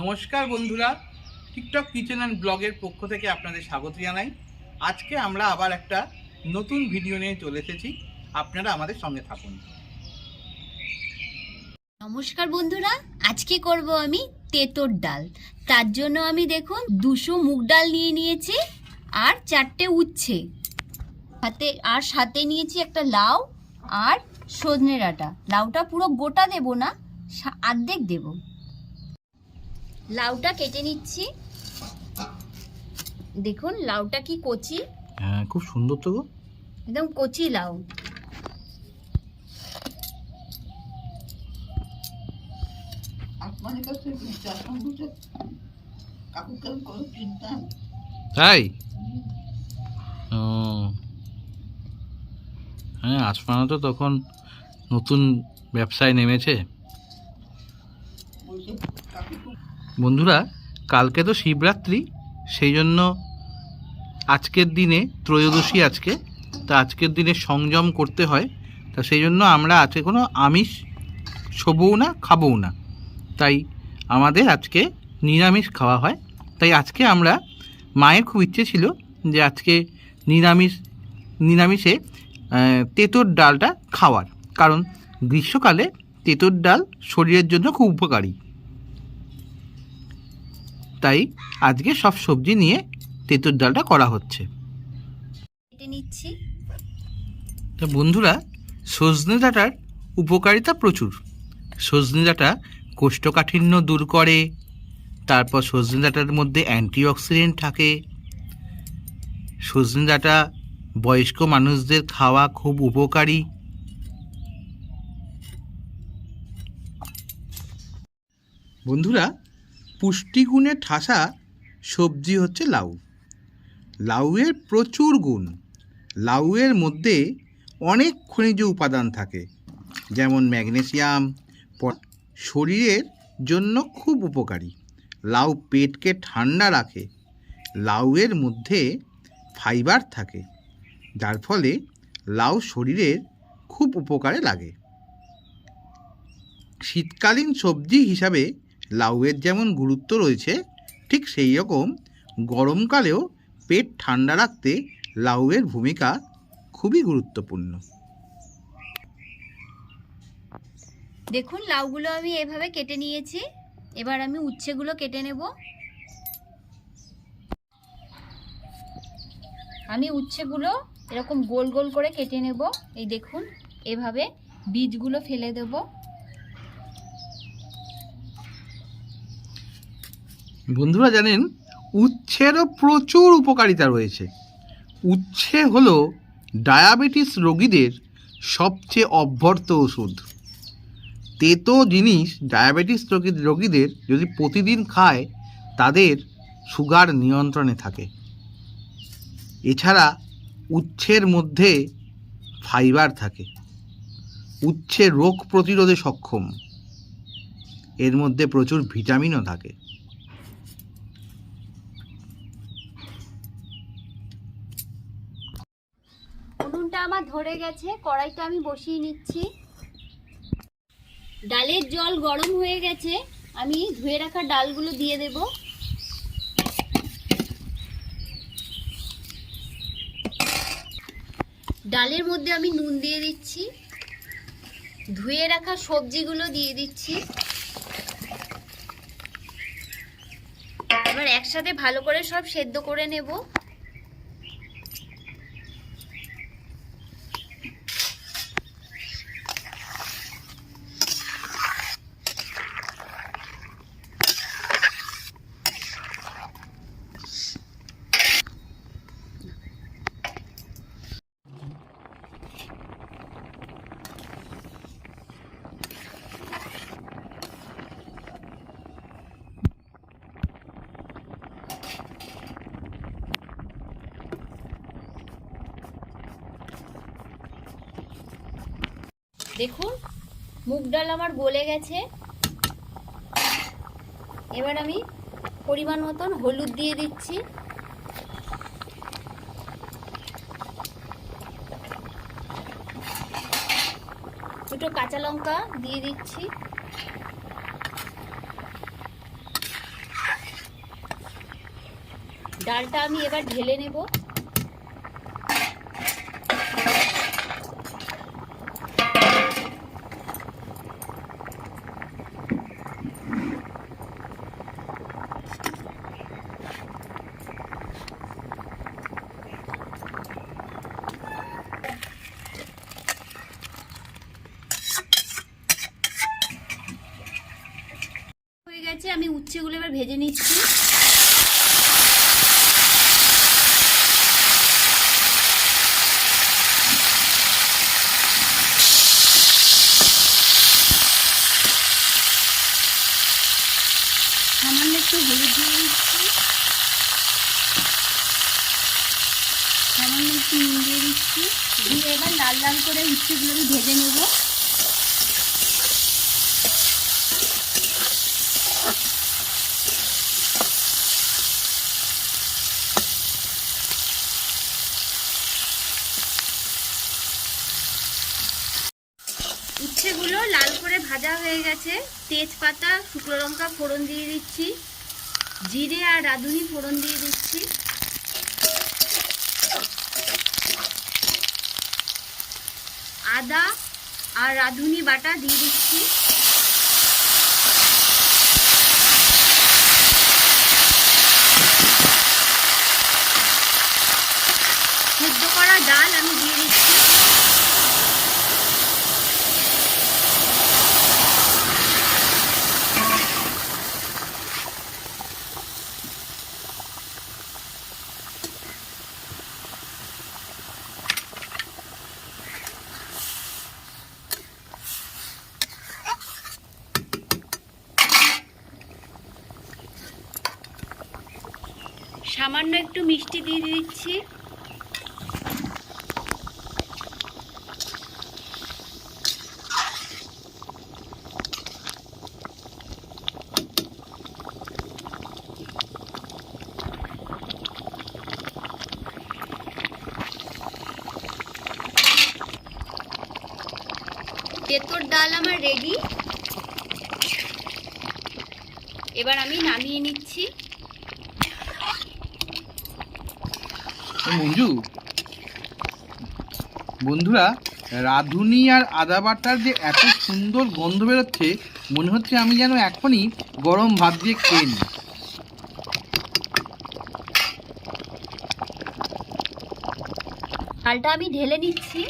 নমস্কার বন্ধুরা, TikTok kitchen and ব্লগের পক্ষ থেকে আপনাদের স্বাগত জানাই। আজকে আমরা আবার একটা নতুন ভিডিও নিয়ে চলে এসেছি, আপনারা আমাদের সঙ্গে থাকুন। নমস্কার বন্ধুরা, আজকে করব আমি তেঁতোর ডাল। তার জন্য আমি দেখুন, দুশো মুগ ডাল নিয়ে নিয়েছি আর চারটে উচ্ছে। হাতে আর সাথে নিয়েছি একটা লাউ আর সজনে ডাঁটা। লাউটা পুরো গোটা দেব না অর্ধেক দেব। লাউটা কেটে নিচ্ছি। দেখুন লাউটা কি কচি? হ্যাঁ খুব সুন্দর তো একদম কচি লাউ। তাই? ও। হ্যাঁ আসমানা তো তখন নতুন ব্যবসায় নেমেছে। বন্ধুরা, কালকে তো শিবরাত্রি সেই জন্য আজকের দিনে, ত্রয়োদশী আজকে, তা আজকের দিনে সংযম করতে হয়, তা সেই জন্য আমরা আজকে কোনো আমিষ ছবও না, খাবও না। তাই আমাদের আজকে নিরামিষ খাওয়া হয়। তাই আজকে আমরা, মায়ের খুব ইচ্ছে ছিল যে আজকে নিরামিষ, নিরামিষে তেঁতোর ডালটা খাওয়ার। কারণ গ্রীষ্মকালে তেঁতোর ডাল শরীরের জন্য খুব উপকারী। তাই আজকে সব সবজি নিয়ে তেঁতুর ডালটা করা হচ্ছে। নিচ্ছি। তো বন্ধুরা সজনে ডাঁটার উপকারিতা প্রচুর। সজনে ডাঁটা কোষ্ঠকাঠিন্য দূর করে তারপর সজনে ডাঁটার মধ্যে অ্যান্টিঅক্সিডেন্ট থাকে। সজনে ডাঁটা বয়স্ক মানুষদের খাওয়া খুব উপকারী। বন্ধুরা পুষ্টিগুণে ঠাসা সবজি হচ্ছে লাউ। লাউয়ের প্রচুর গুণ। লাউয়ের মধ্যে অনেক খনিজ উপাদান থাকে, যেমন ম্যাগনেসিয়াম। শরীরের জন্য খুব উপকারী। লাউ পেটকে ঠান্ডা রাখে। লাউয়ের মধ্যে ফাইবার থাকে, যার ফলে লাউ শরীরের খুব উপকারে লাগে। শীতকালীন সবজি হিসাবে লাউয়ের যেমন গুরুত্ব রয়েছে, ঠিক সেই রকম গরমকালেও পেট ঠান্ডা রাখতে লাউয়ের ভূমিকা খুবই গুরুত্বপূর্ণ। দেখুন, লাউগুলো আমি এভাবে কেটে নিয়েছি। এবার আমি উচ্ছেগুলো কেটে নেব। আমি উচ্ছেগুলো এরকম গোল গোল করে কেটে নেব। এই দেখুন, এভাবে বীজগুলো ফেলে দেব। বন্ধুরা জানেন, উচ্ছেরও প্রচুর উপকারিতা রয়েছে। উচ্ছে হলো ডায়াবেটিস রোগীদের সবচেয়ে অভ্যর্থ ওষুধ। তেতো জিনিস ডায়াবেটিস রোগী, রোগীদের যদি প্রতিদিন খায়, তাদের সুগার নিয়ন্ত্রণে থাকে। এছাড়া উচ্ছের মধ্যে ফাইবার থাকে। উচ্ছে রোগ প্রতিরোধে সক্ষম। এর মধ্যে প্রচুর ভিটামিনও থাকে। উনুনটা আমার ধরে গেছে, কড়াইটা আমি বসিয়ে নিচ্ছি। ডালের জল গরম হয়ে গেছে, আমি ধুয়ে রাখা ডালগুলো দিয়ে দেব। ডালের মধ্যে আমি নুন দিয়ে দিচ্ছি। ধুয়ে রাখা সবজিগুলো দিয়ে দিচ্ছি। এবার একসাথে ভালো করে সব সেদ্ধ করে নেব। দেখুন, মুগ ডাল আমার গলে গেছে। এবার আমি পরিমাণ মতন হলুদ দিয়ে দিচ্ছি। দুটো কাঁচা লঙ্কা দিয়ে দিচ্ছি। ডালটা আমি এবার ঢেলে নেব। গেছে আমি উচ্ছেগুলো এবার ভেজে নিচ্ছি। সামান্য একটু হলুদ দিয়ে দিচ্ছি। সামান্য একটু নুন দিয়ে দিচ্ছি। দিয়ে এবার লাল লাল করে উচ্ছেগুলো আমি ভেজে নেব উচ্ছেগুলো লাল করে ভাজা হয়ে গেছে। তেজপাতা, শুকনো লঙ্কা ফোড়ন দিয়ে দিচ্ছি। জিরে আর রাঁধুনি ফোড়ন দিয়ে দিচ্ছি। আদা আর রাঁধুনি বাটা দিয়ে দিচ্ছি। সেদ্ধ করা ডাল আমি দিয়ে দিচ্ছি। সামান্য একটু মিষ্টি দিয়ে দিচ্ছি। তেতোর ডাল আমার রেডি এবার আমি নামিয়ে নিচ্ছি এই মঞ্জু বন্ধুরা, রাঁধুনি আর আদা বাটার যে এত সুন্দর গন্ধ বেরোচ্ছে, মনে হচ্ছে আমি যেন এখনই গরম ভাত দিয়ে খেয়ে নিই। ডালটা আমি ঢেলে নিচ্ছি।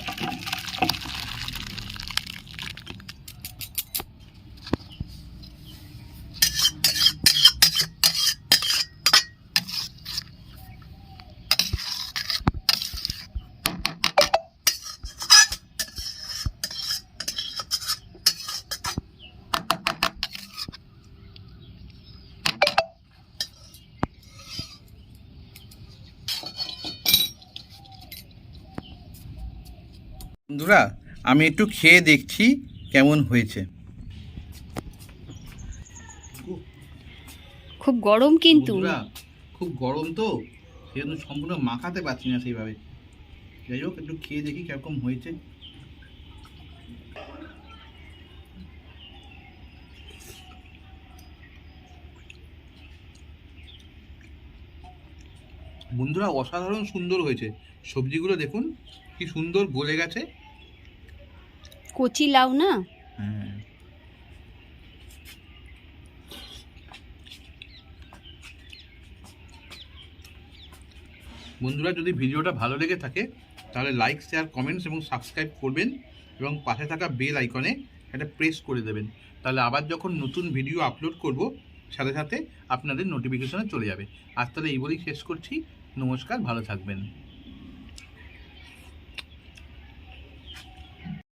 বন্ধুরা আমি একটু খেয়ে দেখছি কেমন হয়েছে। খুব গরম কিন্তু। বন্ধুরা, খুব গরম তো সেজন্য সম্পূর্ণ মাখাতে পারছি না সেইভাবে। যাই হোক একটু খেয়ে দেখি কেরকম হয়েছে। বন্ধুরা অসাধারণ সুন্দর হয়েছে। সবজিগুলো দেখুন কি সুন্দর গলে গেছে। কচি লাউ না? বন্ধুরা, যদি ভিডিওটা ভালো লেগে থাকে, তাহলে লাইক শেয়ার কমেন্টস এবং সাবস্ক্রাইব করবেন এবং পাশে থাকা বেল আইকনে একটা প্রেস করে দেবেন। তাহলে আবার যখন নতুন ভিডিও আপলোড করব, সাথে সাথে আপনাদের নোটিফিকেশনে চলে যাবে। আজ তাহলে এই বলেই শেষ করছি। নমস্কার, ভালো থাকবেন।